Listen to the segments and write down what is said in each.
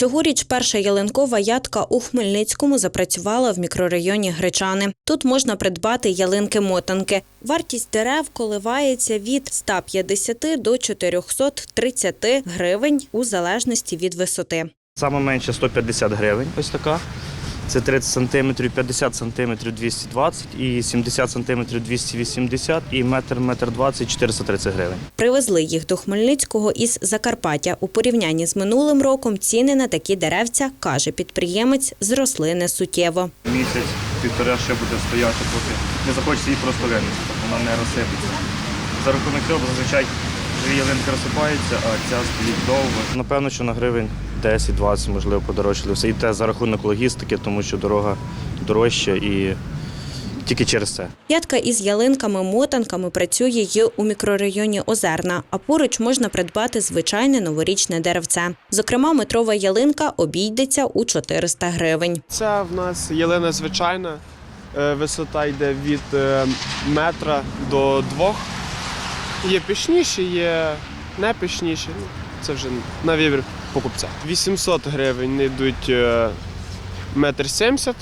Цьогоріч перша ялинкова ядка у Хмельницькому запрацювала в мікрорайоні Гречани. Тут можна придбати ялинки-мотанки. Вартість дерев коливається від 150 до 430 гривень у залежності від висоти. Саме менше 150 гривень, ось така. Це 30 сантиметрів, 50 сантиметрів 220 і 70 сантиметрів 280 і метр, метр 20 430 гривень. Привезли їх до Хмельницького із Закарпаття. У порівнянні з минулим роком ціни на такі деревця, каже підприємець, зросли несуттєво. Місяць, півтора ще буде стояти, поки не захочеться її просто винести, вона не розсипеться. За рахунок цього зазвичай дві ялинки розсипаються, а ця стоїть довго. Напевно, що на гривень 10-20, можливо, подорожчали. Все і те за рахунок логістики, тому що дорога дорожча і тільки через це. Ядка із ялинками-мотанками працює й у мікрорайоні Озерна, а поруч можна придбати звичайне новорічне деревце. Зокрема, метрова ялинка обійдеться у 400 гривень. Це в нас ялина звичайна. Е, Висота йде від е, метра до двох. Є пишніші, є не пишніші. Ну, Це вже на вибір покупця. 800 гривень йдуть е, метр сімдесят.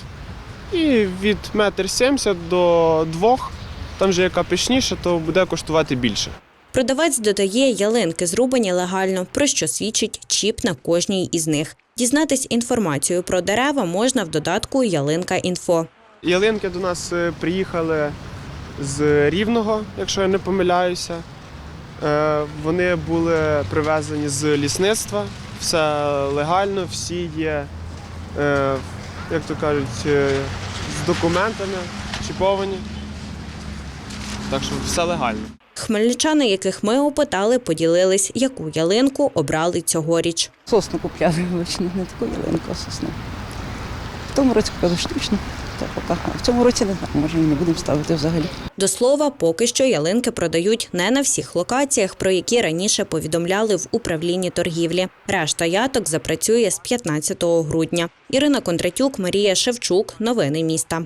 І від метр сімдесят до двох, там же яка пишніша, то буде коштувати більше. Продавець додає, ялинки зрубані легально, про що свідчить чіп на кожній із них. Дізнатись інформацію про дерева можна в додатку Ялинка інфо. Ялинки до нас е, приїхали з Рівного, якщо я не помиляюся. Е, Вони були привезені з лісництва. Все легально, всі є, е, як то кажуть, е, з документами, чіповані. Так що все легально. Хмельничани, яких ми опитали, поділились, яку ялинку обрали цьогоріч. Сосну купляли вибачте, не таку ялинку, а сосну. Тому році купили штучну, та поки. В цьому році не знаю, може не будемо ставити взагалі. До слова, поки що ялинки продають не на всіх локаціях, про які раніше повідомляли в управлінні торгівлі. Решта яток запрацює з 15 грудня. Ірина Кондратюк, Марія Шевчук. Новини міста.